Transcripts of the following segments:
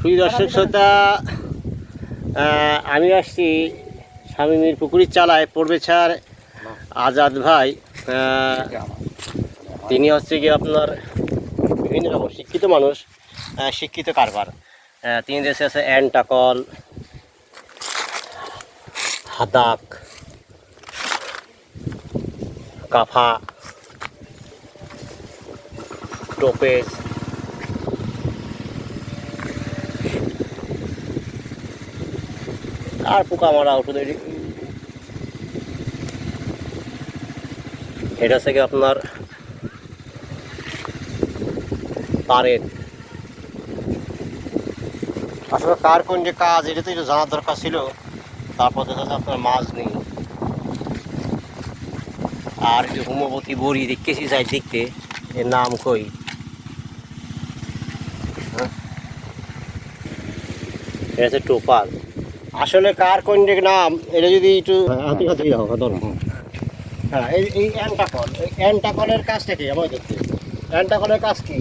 সুই দর্শক শ্রোতা আমি আসছি স্বামীমির পুকুরির চালায়, পড়বে ছাড়, আজাদ ভাই তিনি হচ্ছে কি আপনার বিভিন্ন রকম শিক্ষিত মানুষ শিক্ষিত কারবার। তিনি দেশে আছে অ্যান্টাকল, হাদাক, কাফা টোপেজ আর পোকা মারা ওষুধ এটি- থেকে আপনার তারের আসলে কার কোন যে কাজ, এটা তো জানার দরকার ছিল। তারপর দেখা যাচ্ছে আপনার মাছ নেই। আর যে হোমবতী বড়ি দেখতেছি যাই দেখতে, এর নাম কই? হ্যাঁ? এটা হচ্ছে টোপাল। আসলে কার কোন নাম এটা যদি একটু হাতে হাতে হোক ধরুন হ্যাঁ এই এই অ্যান্টাকল এই অ্যান্টাকলের কাজটা কি আমার দেখতে অ্যান্টাকলের কাজ কি?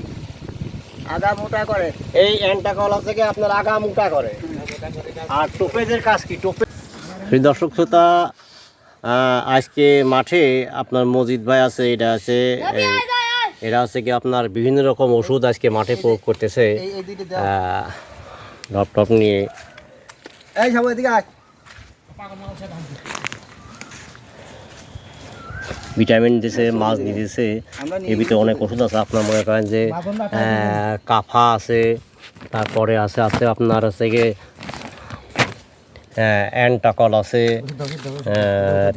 আগা মোটা করে। এই অ্যান্টাকল আছে কি আপনার আগা মুটা করে? আর টোপেজের কাজ কি? টোপে দর্শক শ্রোতা আজকে মাঠে আপনার মজিদ ভাই আছে এটা আছে এই, এরা হচ্ছে কি আপনার বিভিন্ন রকম ওষুধ আজকে মাঠে প্রয়োগ করতেছে। এই এই দুইটা দাও আহ, টপ টপ নিয়ে। এই সবাই এদিকে আয়। ভিটামিন দিছে মাছ দিতেছে এর ভিতরে অনেক ওষুধ আছে। আপনার মনে করেন যে কাফা আছে তারপরে আছে আছে আপনার হচ্ছে গিয়ে অ্যান্টাকল আছে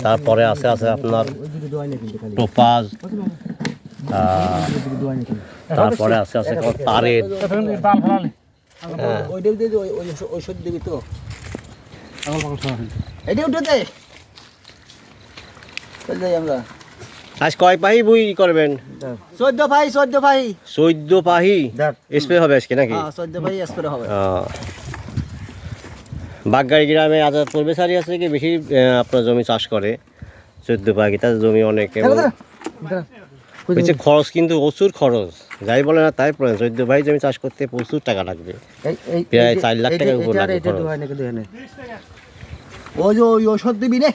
তারপরে আছে আছে আপনার টোপাজ তারপরে আছে আছে তারের। ওই দিবি তো। এটা উঠে দে। যাই আমরা আজ কয় পাহি বই করবেন চোদ্দ ভাই চোদ্দ ভাই চোদ্দ পাহি। স্প্রে হবে আজকে নাকি? চোদ্দ ভাই স্প্রে হবে। বাগগাড়ি গ্রামে আজাদ পূর্বে সারি আছে কি? বেশি আপনার জমি চাষ করে। চোদ্দ পাখি তার জমি অনেক হচ্ছে খরচ কিন্তু প্রচুর খরচ। যাই বলে না তাই চোদ্দ ভাই জমি চাষ করতে প্রচুর টাকা লাগবে। প্রায় চার লাখ টাকার উপর লাগবে ওই যে ওই ওষুধ দিবি নে।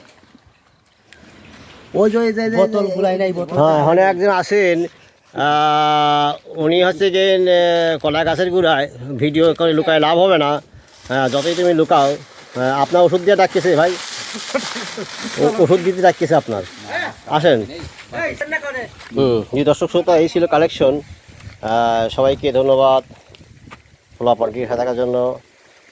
ওই যে ওই যে বোতল গুলাই নাই বোতল। হ্যাঁ ওখানে একজন আসেন উনি হচ্ছে যে কলা গাছের গুড়ায় ভিডিও করে লুকায় লাভ হবে না। হ্যাঁ যতই তুমি লুকাও আপনার ওষুধ দিয়ে ডাকতেছে ভাই। ওষুধ দিতে ডাকতেছে আপনার। আসেন। হুম জি দর্শক শ্রোতা এই ছিল কালেকশন সবাইকে ধন্যবাদ। খোলা সাথে থাকার জন্য।